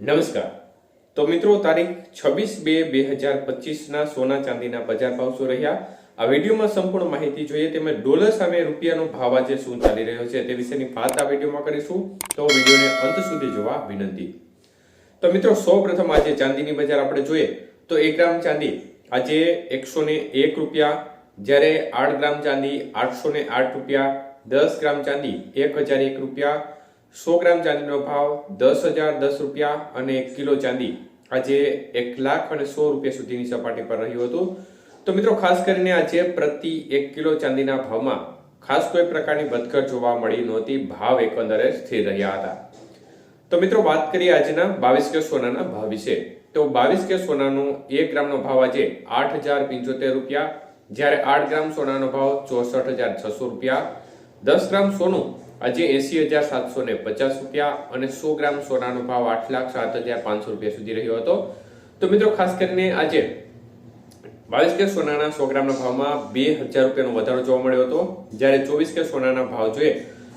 નમસ્કાર. તો મિત્રો, તારીખ છવ્વીસ બે બે હજાર પચીસના સોના ચાંદીના બજાર ભાવ શું રહ્યા? આ વિડીયોમાં સંપૂર્ણ માહિતી જોઈએ તેમજ ડોલર સામે રૂપિયાનો ભાવ આજે શું ચાલી રહ્યો છે તે વિશેની વાત આ વિડીયોમાં કરીશું. તો વિડીયોને અંત સુધી જોવા વિનંતી. તો મિત્રો સૌ પ્રથમ આજે ચાંદીની બજાર આપણે જોઈએ તો એક ગ્રામ ચાંદી આજે એકસો ને એક રૂપિયા, જ્યારે આઠ ગ્રામ ચાંદી આઠસો ને આઠ રૂપિયા, દસ ગ્રામ ચાંદી એક હજાર એક રૂપિયા સો ગ્રામ ચાંદીનો ભાવ દસ હજાર દસ રૂપિયા અને એક કિલો ચાંદી આજે એક લાખ અને સો રૂપિયા સુધીની સપાટી પર રહ્યું હતું. તો મિત્રો, ખાસ કરીને આજે પ્રતિ એક કિલો ચાંદીના ભાવમાં ખાસ કોઈ પ્રકારની વધઘટ જોવા મળી નહોતી. ભાવ એકંદરે સ્થિર રહ્યા હતા. તો મિત્રો, વાત કરીએ આજના બાવીસ કે સોનાના ભાવ વિશે. તો બાવીસ કે સોનાનો એક ગ્રામનો ભાવ આજે આઠ હજાર પંચોતેર રૂપિયા. જ્યારે આઠ ગ્રામ સોનાનો ભાવ ચોસઠ હજાર છસો રૂપિયા. દસ ગ્રામ સોનું આજે એસી હજાર સાતસો ને પચાસ રૂપિયા અને સો ગ્રામ સોનાનો ભાવ આઠ લાખ સાત હજાર પાંચસો રૂપિયા સુધી રહ્યો હતો. તો મિત્રો, ખાસ કરીને આજે બાવીસ કે સોનાના સો ગ્રામના ભાવમાં બે હજાર રૂપિયાનો વધારો જોવા મળ્યો હતો. જ્યારે ચોવીસ કે સોનાના ભાવ જોઈએ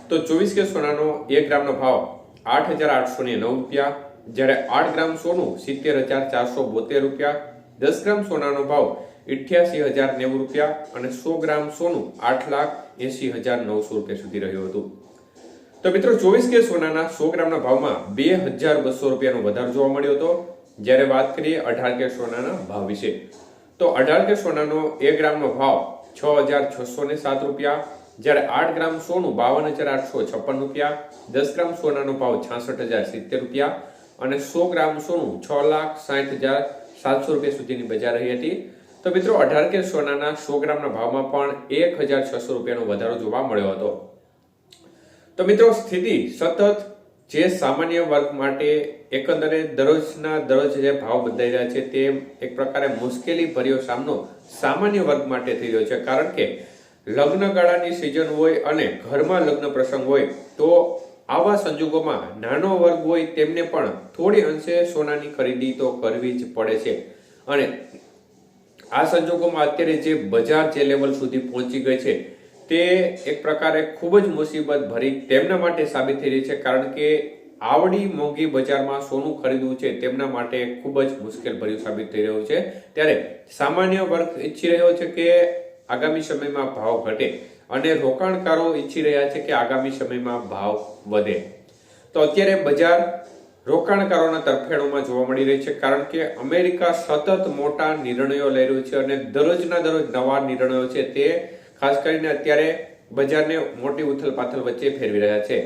તો ચોવીસ કે સોનાનો એક ગ્રામનો ભાવ આઠ હજાર આઠસો ને નવ રૂપિયા. જ્યારે આઠ ગ્રામ સોનું સિત્તેર હજાર ચારસો બોતેર રૂપિયા. દસ ગ્રામ સોનાનો ભાવ ઇઠ્યાસી હજાર નેવું રૂપિયા અને સો ગ્રામ સોનું આઠ લાખ એસી હજાર નવસો રૂપિયા સુધી રહ્યું હતું. તો મિત્રો ચોવીસ કે સોનાના સો ગ્રામના ભાવમાં બે હજાર બસો રૂપિયાનો વધારો જોવા મળ્યો હતો. જ્યારે વાત કરીએ અઢાર કે સોનાના ભાવ વિશે, તો અઢાર કે સોનાનો એક ગ્રામનો ભાવ છ હજાર છસો ને સાત રૂપિયા, જ્યારે આઠ ગ્રામ સોનું બાવન હજાર આઠસો છપ્પન રૂપિયા, દસ ગ્રામ સોનાનો ભાવ છાસઠ હજાર સિત્તેર રૂપિયા અને સો ગ્રામ સોનું છ લાખ સાઠ હજાર સાતસો રૂપિયા સુધીની બજાર રહી હતી. તો મિત્રો અઢાર કે સોનાના સો ગ્રામના ભાવમાં પણ એક હજાર છસો રૂપિયાનો વધારો જોવા મળ્યો હતો. તો મિત્રો, સ્થિતિ સતત જે સામાન્ય વર્ગ માટે એકંદરે દરરોજના દરરોજ જે ભાવ બદલાઈ રહ્યા છે, તે એક પ્રકારે મુશ્કેલી ભર્યો સામનો સામાન્ય વર્ગ માટે થઈ રહ્યો છે. કારણ કે લગ્નગાળાની સિઝન હોય અને ઘરમાં લગ્ન પ્રસંગ હોય, તો આવા સંજોગોમાં નાનો વર્ગ હોય તેમને પણ થોડી અંશે સોનાની ખરીદી તો કરવી જ પડે છે. અને આ સંજોગોમાં અત્યારે જે બજાર જે લેવલ સુધી પહોંચી ગઈ છે તે એક પ્રકારે ખૂબ જ મુસીબત ભરી તેમના માટે સાબિત થઈ રહી છે, કારણ કે આવડી મોંઘી બજારમાં સોનું ખરીદવું છે તેમના માટે ખૂબ જ મુશ્કેલ ભર્યું સાબિત થઈ રહ્યું છે. ત્યારે સામાન્ય વર્ગ ઈચ્છી રહ્યો છે કે આગામી સમયમાં ભાવ ઘટે અને રોકાણકારો ઈચ્છી રહ્યા છે કે આગામી સમયમાં ભાવ વધે. તો અત્યારે બજાર રોકાણકારોના તરફેણોમાં જોવા મળી રહી છે, કારણ કે અમેરિકા સતત મોટા નિર્ણયો લઈ રહ્યું છે અને દરરોજના દરરોજ નવા નિર્ણયો છે તે ખાસ કરીને અત્યારે બજારને મોટી ઉથલ પાથલ વચ્ચે ફેરવી રહ્યા છે.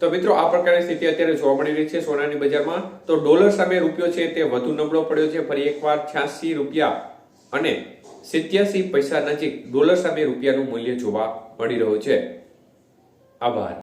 તો મિત્રો, આ પ્રકારની સ્થિતિ અત્યારે જોવા મળી રહી છે સોનાની બજારમાં. તો ડોલર સામે રૂપિયો છે તે વધુ નબળો પડ્યો છે. ફરી એકવાર છ્યાસી રૂપિયા અને સિત્યાસી પૈસા નજીક ડોલર સામે રૂપિયાનું મૂલ્ય જોવા મળી રહ્યું છે. આભાર.